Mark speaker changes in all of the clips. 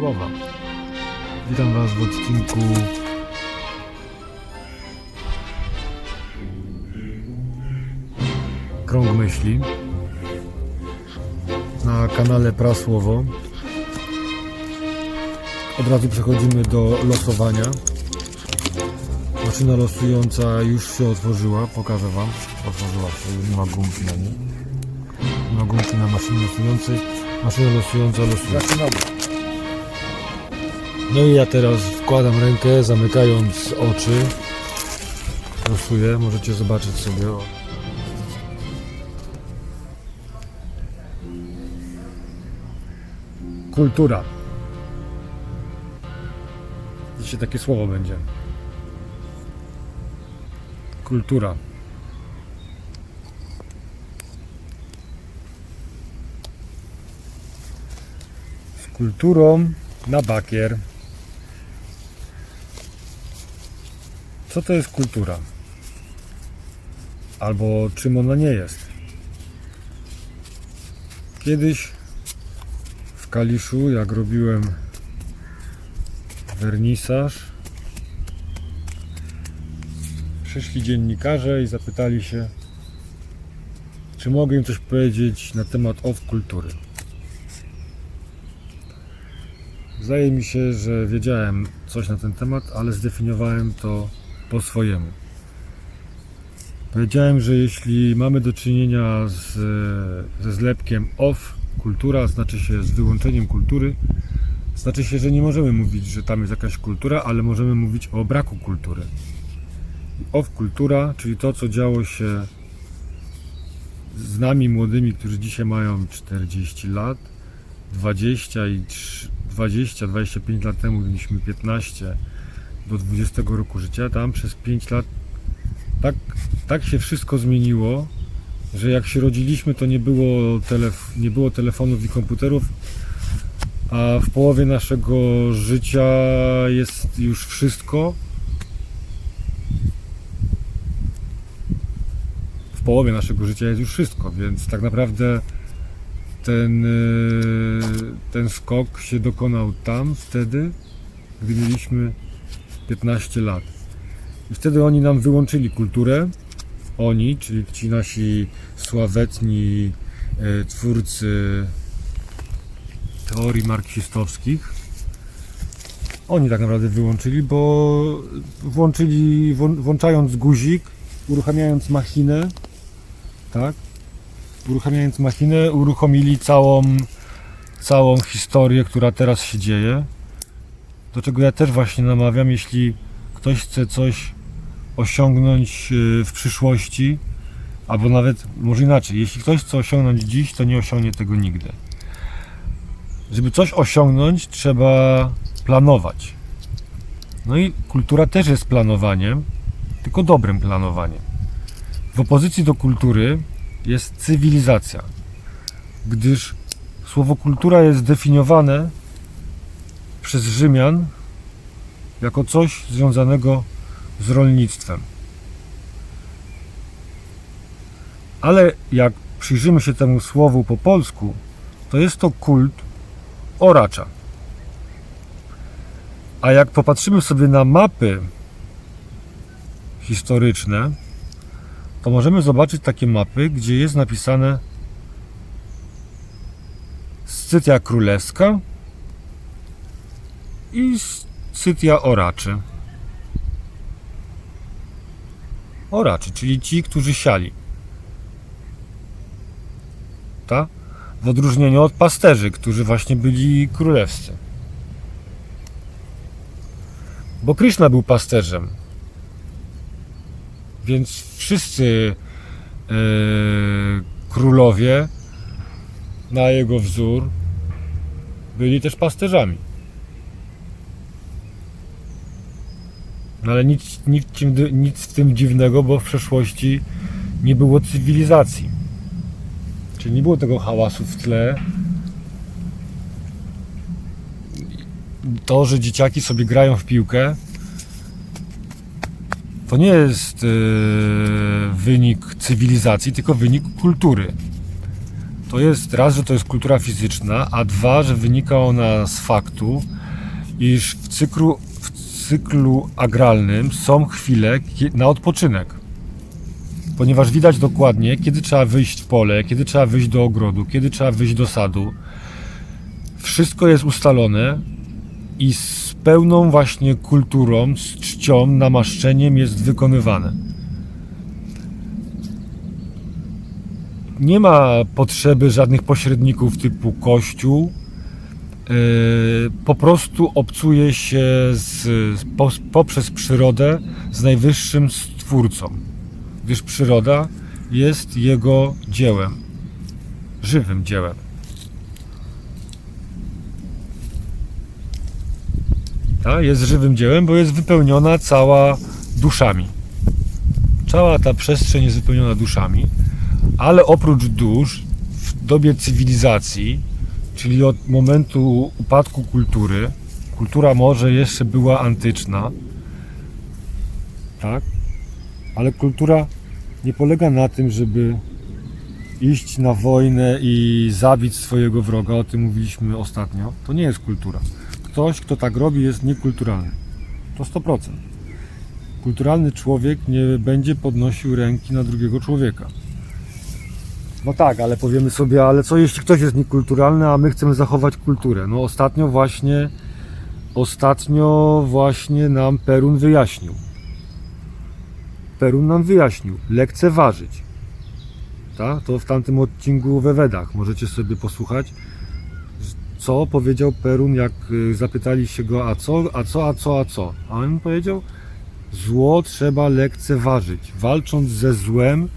Speaker 1: słowa. Witam Was w odcinku Krąg Myśli na kanale Prasłowo. Od razu przechodzimy do losowania. Maszyna losująca już się otworzyła, pokażę Wam. Otworzyła się, już nie ma gumki na niej. Nie ma gumki na maszynie losującej. Maszyna losująca losuje. No i ja teraz wkładam rękę, zamykając oczy. Losuję, możecie zobaczyć sobie. Kultura. Dzisiaj takie słowo będzie. Kultura. Z kulturą na bakier. Co to jest kultura? Albo czym ona nie jest? Kiedyś w Kaliszu, jak robiłem wernisaż, przyszli dziennikarze i zapytali się, czy mogę im coś powiedzieć na temat off kultury. Zdaje mi się, że wiedziałem coś na ten temat, ale zdefiniowałem to po swojemu. Powiedziałem, że jeśli mamy do czynienia z, ze zlepkiem off kultura, znaczy się z wyłączeniem kultury, znaczy się, że nie możemy mówić, że tam jest jakaś kultura, ale możemy mówić o braku kultury. Off kultura, czyli to, co działo się z nami młodymi, którzy dzisiaj mają 40 lat, 20 i 20-25 lat temu, mieliśmy 15 do 20 roku życia, tam przez 5 lat tak, tak się wszystko zmieniło, że jak się rodziliśmy, to nie było, telef- nie było telefonów i komputerów, a w połowie naszego życia jest już wszystko. W połowie naszego życia jest już wszystko, więc tak naprawdę ten, yy, ten skok się dokonał tam, wtedy, gdy mieliśmy 15 lat. I wtedy oni nam wyłączyli kulturę. Oni, czyli ci nasi sławetni e, twórcy teorii marksistowskich. Oni tak naprawdę wyłączyli, bo włączyli, włą- włączając guzik, uruchamiając machinę, tak? Uruchamiając machinę, uruchomili całą, całą historię, która teraz się dzieje. Do czego ja też właśnie namawiam, jeśli ktoś chce coś osiągnąć e, w przyszłości, albo nawet może inaczej, jeśli ktoś chce osiągnąć dziś, to nie osiągnie tego nigdy. Żeby coś osiągnąć, trzeba planować. No i kultura też jest planowaniem, tylko dobrym planowaniem. W opozycji do kultury jest cywilizacja, gdyż słowo kultura jest zdefiniowane przez Rzymian jako coś związanego z rolnictwem. Ale jak przyjrzymy się temu słowu po polsku, to jest to kult oracza. A jak popatrzymy sobie na mapy historyczne, to możemy zobaczyć takie mapy, gdzie jest napisane Scytia Królewska i Scytia Oraczy. Oraczy, czyli ci, którzy siali. Ta? W odróżnieniu od pasterzy, którzy właśnie byli królewscy. Bo Krishna był pasterzem. Więc wszyscy e, królowie na jego wzór byli też pasterzami. No ale nic, nic, nic w tym dziwnego, bo w przeszłości nie było cywilizacji. Czyli nie było tego hałasu w tle. To, że dzieciaki sobie grają w piłkę, to nie jest e, wynik cywilizacji, tylko wynik kultury. To jest raz, że to jest kultura fizyczna, a dwa, że wynika ona z faktu, iż w cyklu, cyklu agralnym są chwile na odpoczynek. Ponieważ widać dokładnie, kiedy trzeba wyjść w pole, kiedy trzeba wyjść do ogrodu, kiedy trzeba wyjść do sadu. Wszystko jest ustalone i z pełną właśnie kulturą, z czcią, namaszczeniem jest wykonywane. Nie ma potrzeby żadnych pośredników typu kościół. Yy, Po prostu obcuje się z, po, poprzez przyrodę z najwyższym stwórcą, gdyż przyroda jest jego dziełem, żywym dziełem. Ta jest żywym dziełem, bo jest wypełniona cała duszami. Cała ta przestrzeń jest wypełniona duszami, ale oprócz dusz w dobie cywilizacji, czyli od momentu upadku kultury, kultura może jeszcze była antyczna, tak? Ale kultura nie polega na tym, żeby iść na wojnę i zabić swojego wroga, o tym mówiliśmy ostatnio. To nie jest kultura. Ktoś, kto tak robi, jest niekulturalny. To 100%. Kulturalny człowiek nie będzie podnosił ręki na drugiego człowieka. No tak, ale powiemy sobie, ale co jeśli ktoś jest niekulturalny, a my chcemy zachować kulturę? No ostatnio właśnie, ostatnio właśnie nam Perun wyjaśnił. Perun nam wyjaśnił, lekceważyć. Tak? To w tamtym odcinku we Wedach możecie sobie posłuchać, co powiedział Perun, jak y, zapytali się go, a co, a co, a co, a co? A on powiedział, zło trzeba lekceważyć. Walcząc ze złem,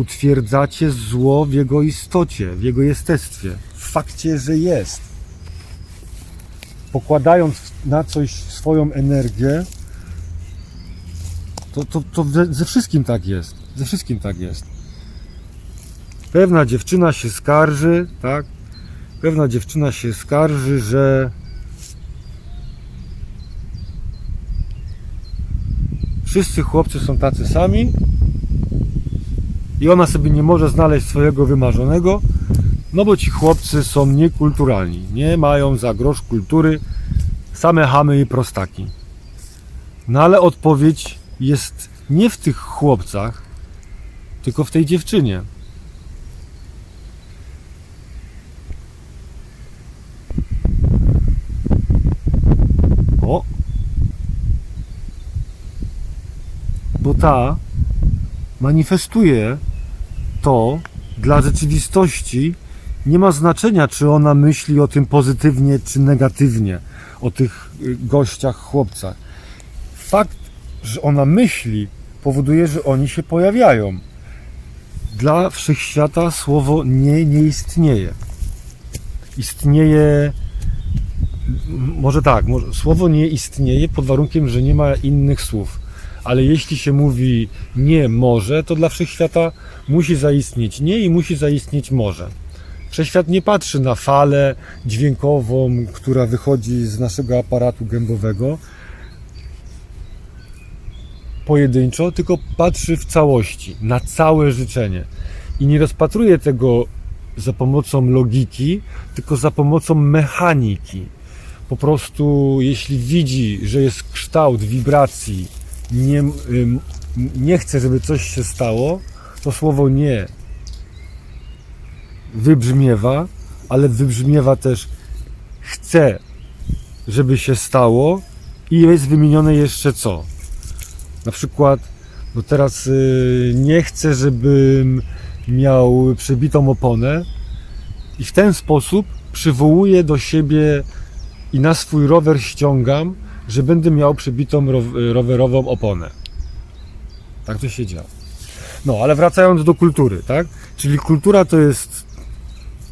Speaker 1: utwierdzacie zło w jego istocie, w jego jestestwie, w fakcie, że jest. Pokładając na coś swoją energię, to, to, to ze, ze wszystkim tak jest. Ze wszystkim tak jest. Pewna dziewczyna się skarży, tak? Pewna dziewczyna się skarży, że wszyscy chłopcy są tacy sami i ona sobie nie może znaleźć swojego wymarzonego, no bo ci chłopcy są niekulturalni, nie mają za grosz kultury, same chamy i prostaki. No ale odpowiedź jest nie w tych chłopcach, tylko w tej dziewczynie. O! Bo ta manifestuje to dla rzeczywistości. Nie ma znaczenia, czy ona myśli o tym pozytywnie, czy negatywnie, o tych y, gościach, chłopcach. Fakt, że ona myśli, powoduje, że oni się pojawiają. Dla wszechświata słowo nie nie istnieje. Istnieje może tak, może, słowo nie istnieje pod warunkiem, że nie ma innych słów. Ale jeśli się mówi nie może, to dla wszechświata musi zaistnieć nie i musi zaistnieć może. Wszechświat nie patrzy na falę dźwiękową, która wychodzi z naszego aparatu gębowego pojedynczo, tylko patrzy w całości, na całe życzenie. I nie rozpatruje tego za pomocą logiki, tylko za pomocą mechaniki. Po prostu, jeśli widzi, że jest kształt wibracji, nie, nie chce, żeby coś się stało, to słowo nie wybrzmiewa, ale wybrzmiewa też chce, żeby się stało i jest wymienione jeszcze co. Na przykład, no teraz y, nie chcę, żebym miał przebitą oponę i w ten sposób przywołuję do siebie i na swój rower ściągam, że będę miał przebitą row- rowerową oponę. Tak to się dzieje. No, ale wracając do kultury, tak? Czyli kultura to jest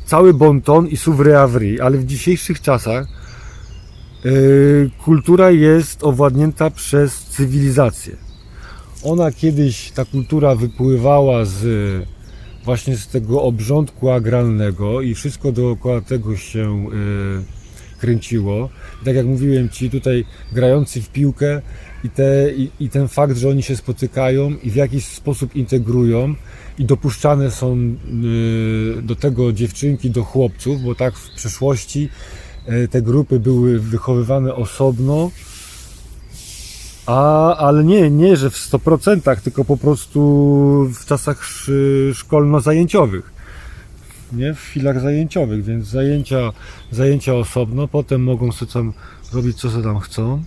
Speaker 1: cały bonton i suwreawri, ale w dzisiejszych czasach yy, kultura jest owładnięta przez cywilizację. Ona kiedyś, ta kultura wypływała z właśnie z tego obrządku agralnego i wszystko dookoła tego się yy, kręciło. I tak jak mówiłem Ci, tutaj grający w piłkę i, te, i, i ten fakt, że oni się spotykają i w jakiś sposób integrują i dopuszczane są y, do tego dziewczynki, do chłopców, bo tak w przeszłości y, te grupy były wychowywane osobno, a, ale nie, nie, że w 100%, tylko po prostu w czasach sz- szkolno-zajęciowych. Nie, w chwilach zajęciowych, więc zajęcia, zajęcia osobno, potem mogą sobie tam robić co sobie tam chcą.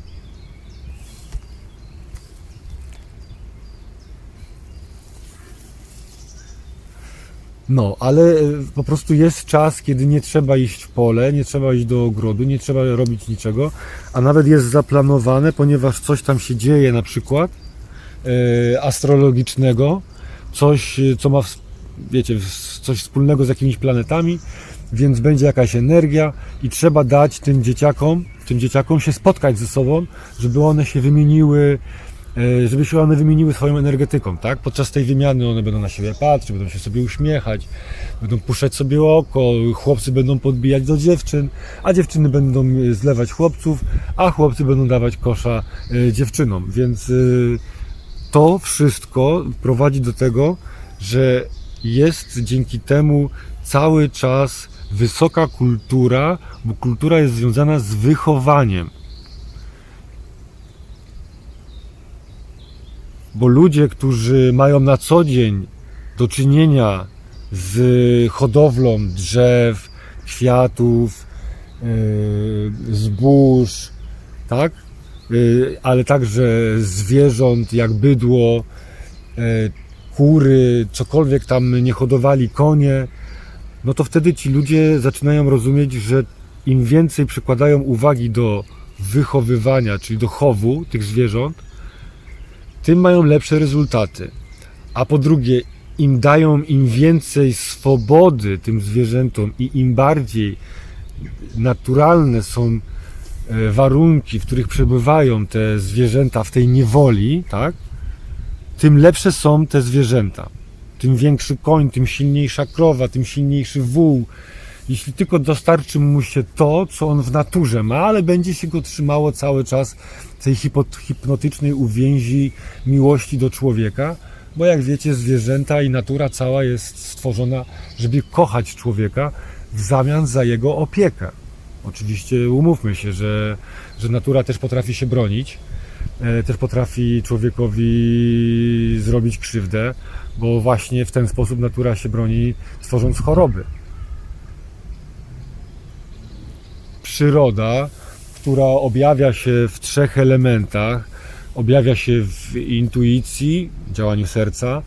Speaker 1: No, ale e, po prostu jest czas, kiedy nie trzeba iść w pole, nie trzeba iść do ogrodu, nie trzeba robić niczego, a nawet jest zaplanowane, ponieważ coś tam się dzieje na przykład e, astrologicznego, coś, e, co ma, wiecie, coś wspólnego z jakimiś planetami, więc będzie jakaś energia i trzeba dać tym dzieciakom, tym dzieciakom się spotkać ze sobą, żeby one się wymieniły, e, żeby się one wymieniły swoją energetyką, tak? Podczas tej wymiany one będą na siebie patrzeć, będą się sobie uśmiechać, będą puszczać sobie oko, chłopcy będą podbijać do dziewczyn, a dziewczyny będą e, zlewać chłopców, a chłopcy będą dawać kosza e, dziewczynom, więc to wszystko prowadzi do tego, że jest dzięki temu cały czas wysoka kultura, bo kultura jest związana z wychowaniem. Bo ludzie, którzy mają na co dzień do czynienia z hodowlą drzew, kwiatów, yy, zbóż, tak? Yy, ale także zwierząt jak bydło, yy, kury, cokolwiek tam nie hodowali, konie, no to wtedy ci ludzie zaczynają rozumieć, że im więcej przykładają uwagi do wychowywania, czyli do chowu tych zwierząt, tym mają lepsze rezultaty. A po drugie, im dają im więcej swobody tym zwierzętom i im bardziej naturalne są e, warunki, w których przebywają te zwierzęta w tej niewoli, tak? Tym lepsze są te zwierzęta. Tym większy koń, tym silniejsza krowa, tym silniejszy wół. Jeśli tylko dostarczy mu się to, co on w naturze ma, ale będzie się go trzymało cały czas tej hipnotycznej uwięzi miłości do człowieka, bo jak wiecie, zwierzęta i natura cała jest stworzona, żeby kochać człowieka w zamian za jego opiekę. Oczywiście umówmy się, że, że natura też potrafi się bronić, też potrafi człowiekowi zrobić krzywdę, bo właśnie w ten sposób natura się broni, tworząc choroby. Przyroda, która objawia się w trzech elementach, objawia się w intuicji, działaniu serca,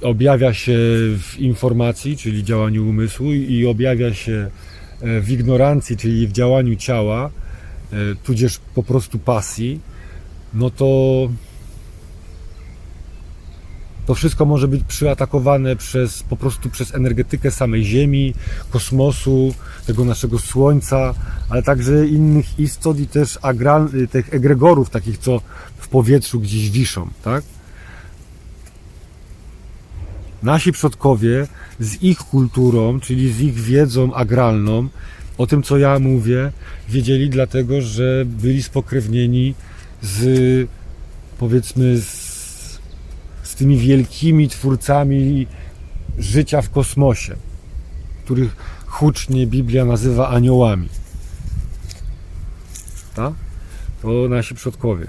Speaker 1: objawia się w informacji, czyli działaniu umysłu i objawia się e, w ignorancji, czyli w działaniu ciała, e, tudzież po prostu pasji, no to to wszystko może być przyatakowane przez, po prostu przez energetykę samej Ziemi, kosmosu, tego naszego Słońca, ale także innych istot i też agra, tych egregorów, takich co w powietrzu gdzieś wiszą, tak? Nasi przodkowie z ich kulturą, czyli z ich wiedzą agralną, o tym co ja mówię, wiedzieli dlatego, że byli spokrewnieni z powiedzmy z z tymi wielkimi twórcami życia w kosmosie, których hucznie Biblia nazywa aniołami. Tak? To nasi przodkowie.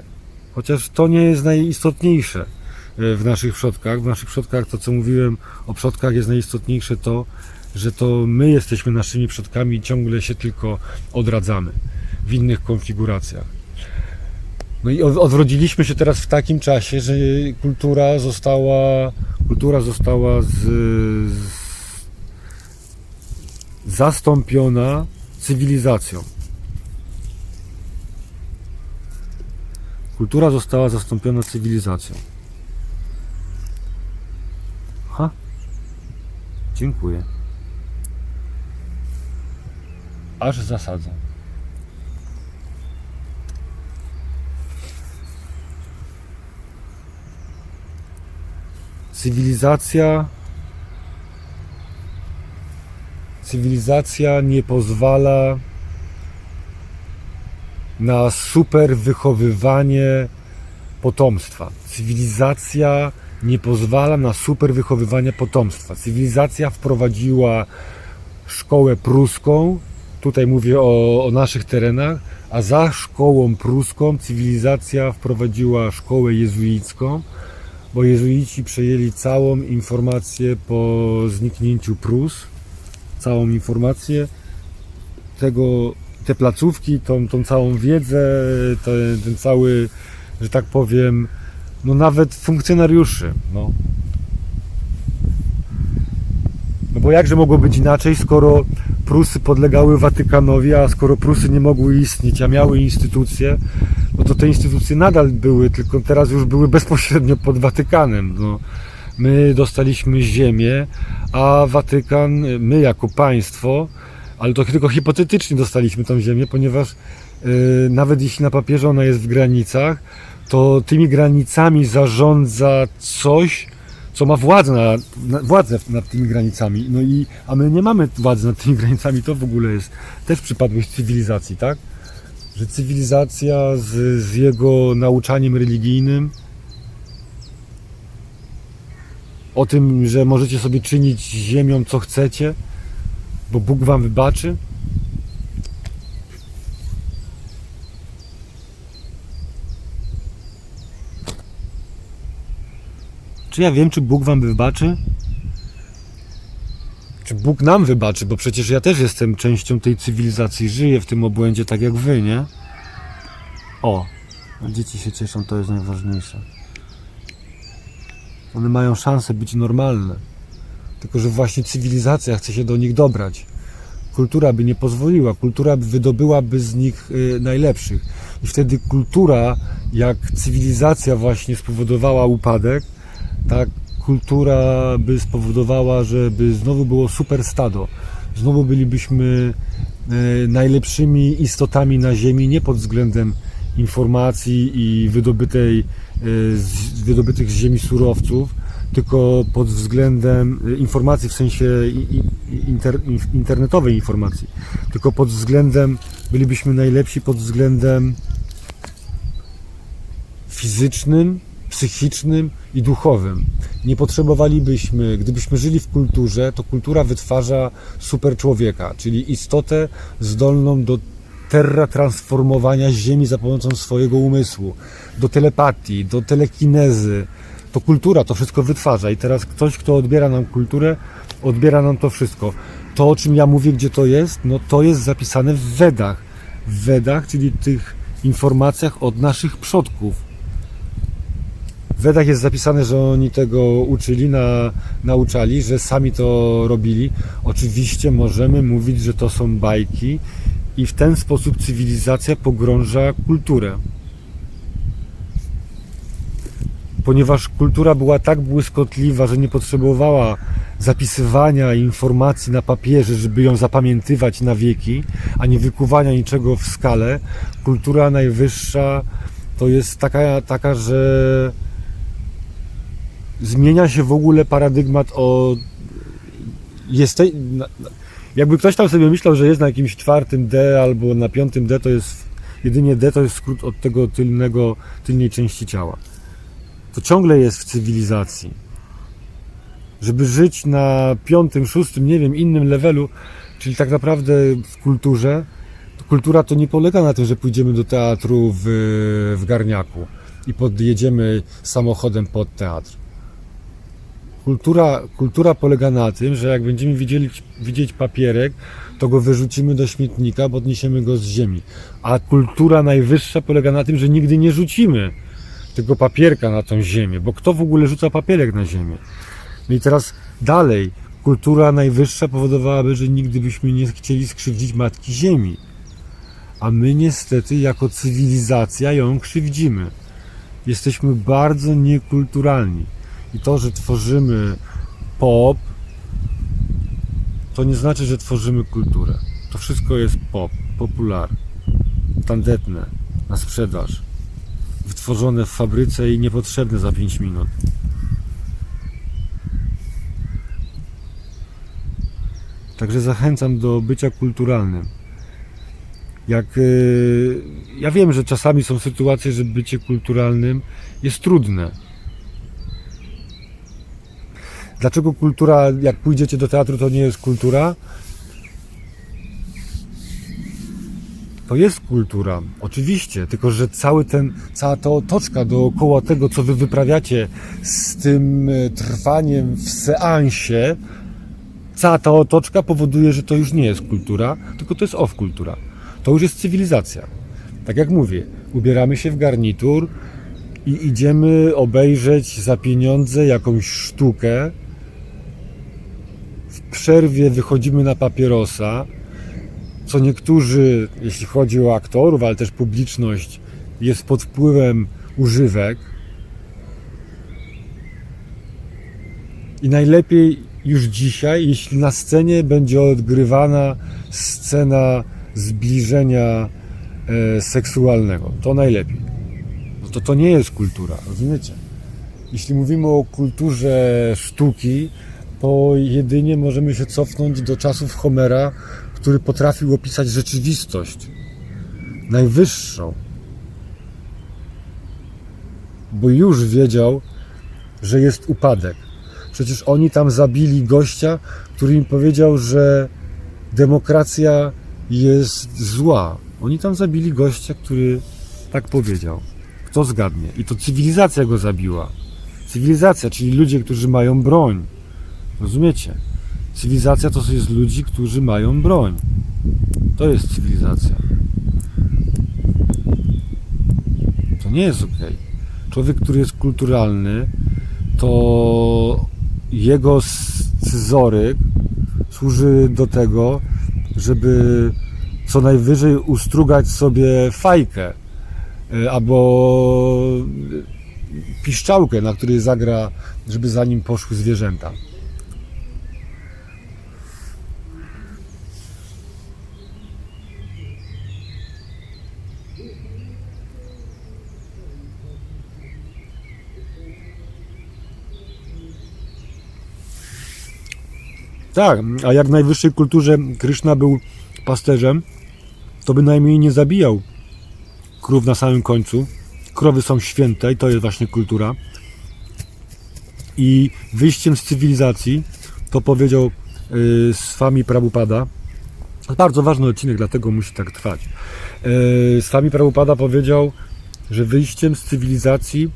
Speaker 1: Chociaż to nie jest najistotniejsze e, w naszych przodkach. W naszych przodkach, to co mówiłem o przodkach, jest najistotniejsze to, że to my jesteśmy naszymi przodkami i ciągle się tylko odradzamy w innych konfiguracjach. No i od- odrodziliśmy się teraz w takim czasie, że kultura została, kultura została z, z, zastąpiona cywilizacją. Kultura została zastąpiona cywilizacją. Ha? Dziękuję. Aż zasadzę. Cywilizacja. Cywilizacja nie pozwala na super wychowywanie potomstwa. Cywilizacja nie pozwala na super wychowywanie potomstwa. Cywilizacja wprowadziła szkołę pruską, tutaj mówię o, o naszych terenach, a za szkołą pruską cywilizacja wprowadziła szkołę jezuicką, bo jezuici przejęli całą informację po zniknięciu Prus, całą informację tego, te placówki, tą, tą całą wiedzę, ten, ten cały, że tak powiem, no nawet funkcjonariuszy, no. No bo jakże mogło być inaczej, skoro Prusy podlegały Watykanowi, a skoro Prusy nie mogły istnieć, a miały instytucje, no to te instytucje nadal były, tylko teraz już były bezpośrednio pod Watykanem. No. My dostaliśmy ziemię, a Watykan, my jako państwo, ale to tylko hipotetycznie dostaliśmy tą ziemię, ponieważ yy, nawet jeśli na papierze ona jest w granicach, to tymi granicami zarządza coś, co ma władzę, na, na, władzę nad tymi granicami. No i, a my nie mamy władzy nad tymi granicami, to w ogóle jest też przypadłość cywilizacji, tak? Że cywilizacja z, z jego nauczaniem religijnym, o tym, że możecie sobie czynić ziemią co chcecie, bo Bóg wam wybaczy. Czy ja wiem, czy Bóg wam wybaczy? Czy Bóg nam wybaczy? Bo przecież ja też jestem częścią tej cywilizacji, żyję w tym obłędzie tak jak wy, nie? O, dzieci się cieszą, to jest najważniejsze. One mają szansę być normalne. Tylko, że właśnie cywilizacja chce się do nich dobrać. Kultura by nie pozwoliła, kultura by wydobyłaby z nich y, najlepszych. I wtedy kultura, jak cywilizacja właśnie spowodowała upadek, tak kultura by spowodowała, żeby znowu było super stado. Znowu bylibyśmy e, najlepszymi istotami na Ziemi, nie pod względem informacji i wydobytej, e, wydobytych z Ziemi surowców, tylko pod względem e, informacji w sensie inter, in- internetowej informacji, tylko pod względem bylibyśmy najlepsi pod względem fizycznym, psychicznym i duchowym. Nie potrzebowalibyśmy, gdybyśmy żyli w kulturze, to kultura wytwarza super człowieka, czyli istotę zdolną do terratransformowania Ziemi za pomocą swojego umysłu, do telepatii, do telekinezy. To kultura to wszystko wytwarza i teraz ktoś, kto odbiera nam kulturę, odbiera nam to wszystko. To, o czym ja mówię, gdzie to jest, no to jest zapisane w Wedach. W Wedach, czyli tych informacjach od naszych przodków. W Wedach jest zapisane, że oni tego uczyli, na, nauczali, że sami to robili. Oczywiście możemy mówić, że to są bajki i w ten sposób cywilizacja pogrąża kulturę. Ponieważ kultura była tak błyskotliwa, że nie potrzebowała zapisywania informacji na papierze, żeby ją zapamiętywać na wieki, ani wykuwania niczego w skale, kultura najwyższa to jest taka, taka że zmienia się w ogóle paradygmat o jeste... jakby ktoś tam sobie myślał, że jest na jakimś czwartym D albo na piątym D, to jest jedynie D to jest skrót od tego tylnego, tylnej części ciała. To ciągle jest w cywilizacji. Żeby żyć na piątym, szóstym, nie wiem, innym levelu, czyli tak naprawdę w kulturze, to kultura to nie polega na tym, że pójdziemy do teatru w, w garniaku i podjedziemy samochodem pod teatr. Kultura, kultura polega na tym, że jak będziemy widzieli, widzieć papierek, to go wyrzucimy do śmietnika, bo odniesiemy go z ziemi. A kultura najwyższa polega na tym, że nigdy nie rzucimy tego papierka na tą ziemię, bo kto w ogóle rzuca papierek na ziemię? No i teraz dalej, kultura najwyższa powodowałaby, że nigdy byśmy nie chcieli skrzywdzić Matki Ziemi. A my niestety jako cywilizacja ją krzywdzimy. Jesteśmy bardzo niekulturalni. I to, że tworzymy pop, to nie znaczy, że tworzymy kulturę. To wszystko jest pop, popular, tandetne, na sprzedaż, wytworzone w fabryce i niepotrzebne za 5 minut. Także zachęcam do bycia kulturalnym. Jak y, ja wiem, że czasami są sytuacje, że bycie kulturalnym jest trudne. Dlaczego kultura, jak pójdziecie do teatru, to nie jest kultura? To jest kultura, oczywiście, tylko że cały ten, cała ta otoczka dookoła tego, co wy wyprawiacie z tym e, trwaniem w seansie, cała ta otoczka powoduje, że to już nie jest kultura, tylko to jest off-kultura. To już jest cywilizacja. Tak jak mówię, ubieramy się w garnitur i idziemy obejrzeć za pieniądze jakąś sztukę. Przerwie wychodzimy na papierosa, co niektórzy, jeśli chodzi o aktorów, ale też publiczność, jest pod wpływem używek. I najlepiej już dzisiaj, jeśli na scenie będzie odgrywana scena zbliżenia e, seksualnego, to najlepiej. No to to nie jest kultura, rozumiecie? Jeśli mówimy o kulturze sztuki, to jedynie możemy się cofnąć do czasów Homera, który potrafił opisać rzeczywistość najwyższą. Bo już wiedział, że jest upadek. Przecież oni tam zabili gościa, który im powiedział, że demokracja jest zła. Oni tam zabili gościa, który tak powiedział. Kto zgadnie? I to cywilizacja go zabiła. Cywilizacja, czyli ludzie, którzy mają broń. Rozumiecie? Cywilizacja to jest ludzi, którzy mają broń. To jest cywilizacja. To nie jest ok. Człowiek, który jest kulturalny, to jego scyzoryk służy do tego, żeby co najwyżej ustrugać sobie fajkę y, albo piszczałkę, na której zagra, żeby za nim poszły zwierzęta. Tak, a jak w najwyższej kulturze Kryszna był pasterzem, to bynajmniej nie zabijał krów na samym końcu. Krowy są święte i to jest właśnie kultura. I wyjściem z cywilizacji, to powiedział yy, Swami Prabhupada, bardzo ważny odcinek, dlatego musi tak trwać. Yy, Swami Prabhupada powiedział, że wyjściem z cywilizacji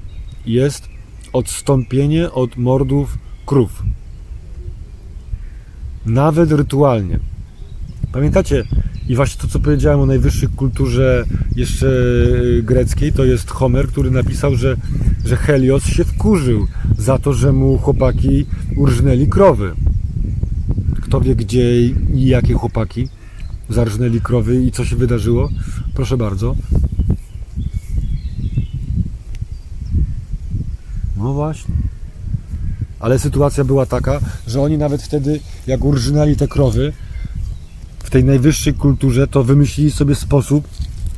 Speaker 1: jest odstąpienie od mordów krów. Nawet rytualnie. Pamiętacie, i właśnie to, co powiedziałem o najwyższej kulturze jeszcze greckiej, to jest Homer, który napisał, że, że Helios się wkurzył za to, że mu chłopaki urżnęli krowy. Kto wie, gdzie i jakie chłopaki zarżnęli krowy i co się wydarzyło? Proszę bardzo. No właśnie. Ale sytuacja była taka, że oni nawet wtedy, jak urżynali te krowy, w tej najwyższej kulturze, to wymyślili sobie sposób,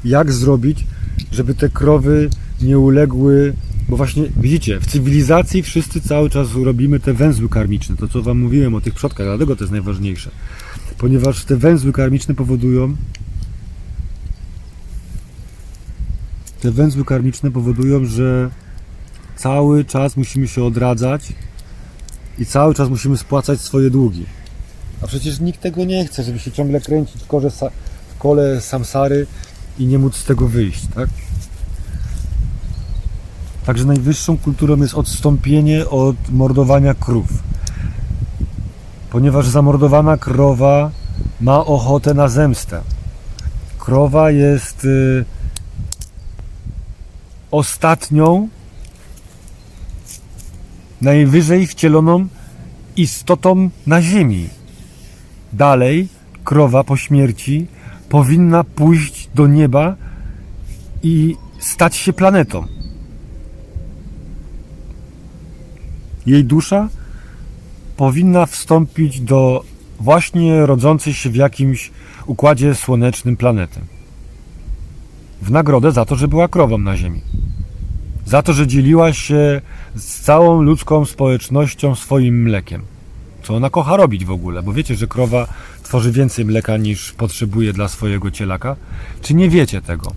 Speaker 1: jak zrobić, żeby te krowy nie uległy. Bo właśnie widzicie, w cywilizacji wszyscy cały czas robimy te węzły karmiczne. To co Wam mówiłem o tych przodkach, dlatego to jest najważniejsze. Ponieważ te węzły karmiczne powodują. Te węzły karmiczne powodują, że cały czas musimy się odradzać i cały czas musimy spłacać swoje długi. A przecież nikt tego nie chce, żeby się ciągle kręcić w, korze, w kole samsary i nie móc z tego wyjść, tak? Także najwyższą kulturą jest odstąpienie od mordowania krów. Ponieważ zamordowana krowa ma ochotę na zemstę. Krowa jest y, ostatnią najwyżej wcieloną istotą na ziemi. Dalej, krowa po śmierci powinna pójść do nieba i stać się planetą. Jej dusza powinna wstąpić do właśnie rodzącej się w jakimś układzie słonecznym planety. W nagrodę za to, że była krową na Ziemi za to, że dzieliła się z całą ludzką społecznością swoim mlekiem. Co ona kocha robić w ogóle, bo wiecie, że krowa tworzy więcej mleka niż potrzebuje dla swojego cielaka? Czy nie wiecie tego?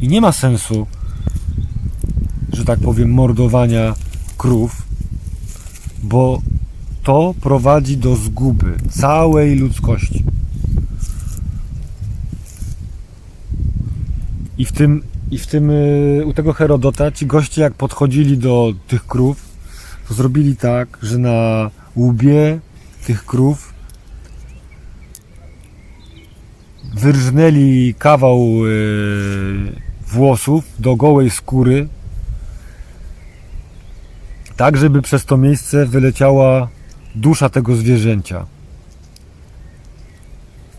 Speaker 1: I nie ma sensu, że tak powiem, mordowania krów, bo to prowadzi do zguby całej ludzkości. I w tym, i w tym y, u tego Herodota ci goście jak podchodzili do tych krów, to zrobili tak, że na łbie tych krów wyrżnęli kawał y, włosów do gołej skóry, tak żeby przez to miejsce wyleciała dusza tego zwierzęcia.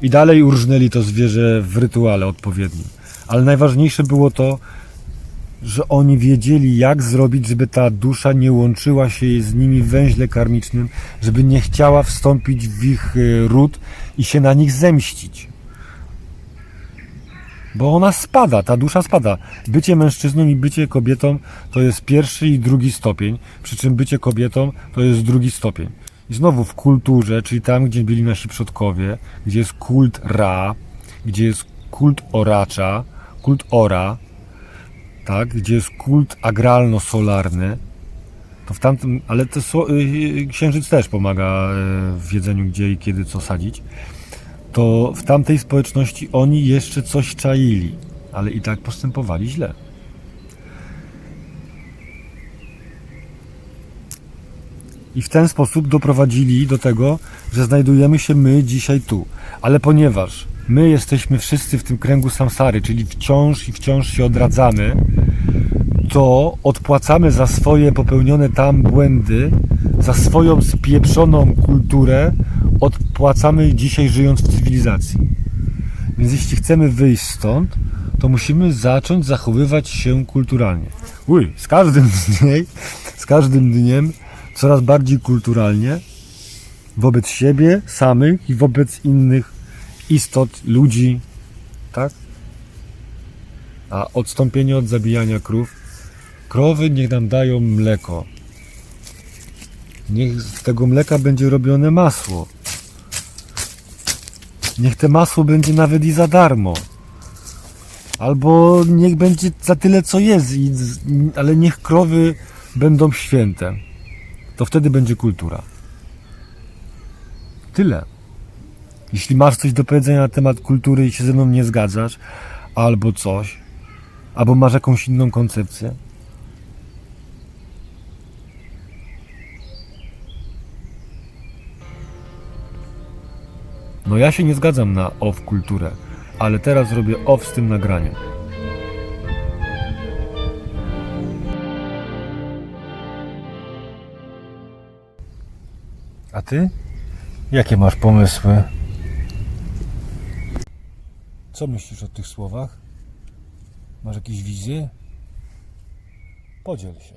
Speaker 1: I dalej urżnęli to zwierzę w rytuale odpowiednim. Ale najważniejsze było to, że oni wiedzieli, jak zrobić, żeby ta dusza nie łączyła się z nimi w węźle karmicznym, żeby nie chciała wstąpić w ich y, ród i się na nich zemścić. Bo ona spada, ta dusza spada. Bycie mężczyzną i bycie kobietą to jest pierwszy i drugi stopień, przy czym bycie kobietą to jest drugi stopień. I znowu w kulturze, czyli tam, gdzie byli nasi przodkowie, gdzie jest kult Ra, gdzie jest kult oracza, kult Ora, tak, gdzie jest kult agralno-solarny, to w tamtym, ale to sło- y, księżyc też pomaga y, w wiedzeniu, gdzie i kiedy co sadzić, to w tamtej społeczności oni jeszcze coś czaili, ale i tak postępowali źle. I w ten sposób doprowadzili do tego, że znajdujemy się my dzisiaj tu. Ale ponieważ my jesteśmy wszyscy w tym kręgu samsary, czyli wciąż i wciąż się odradzamy, to odpłacamy za swoje popełnione tam błędy, za swoją spieprzoną kulturę, odpłacamy dzisiaj żyjąc w cywilizacji. Więc jeśli chcemy wyjść stąd, to musimy zacząć zachowywać się kulturalnie. Uj, z każdym dniem, z każdym dniem coraz bardziej kulturalnie wobec siebie samych i wobec innych istot, ludzi, tak? A odstąpienie od zabijania krów. Krowy niech nam dają mleko. Niech z tego mleka będzie robione masło. Niech te masło będzie nawet i za darmo. Albo niech będzie za tyle, co jest, ale niech krowy będą święte. To wtedy będzie kultura. Tyle. Jeśli masz coś do powiedzenia na temat kultury i się ze mną nie zgadzasz, albo coś, albo masz jakąś inną koncepcję, No ja się nie zgadzam na off kulturę, ale teraz robię off z tym nagraniem. A ty? Jakie masz pomysły? Co myślisz o tych słowach? Masz jakieś wizje? Podziel się.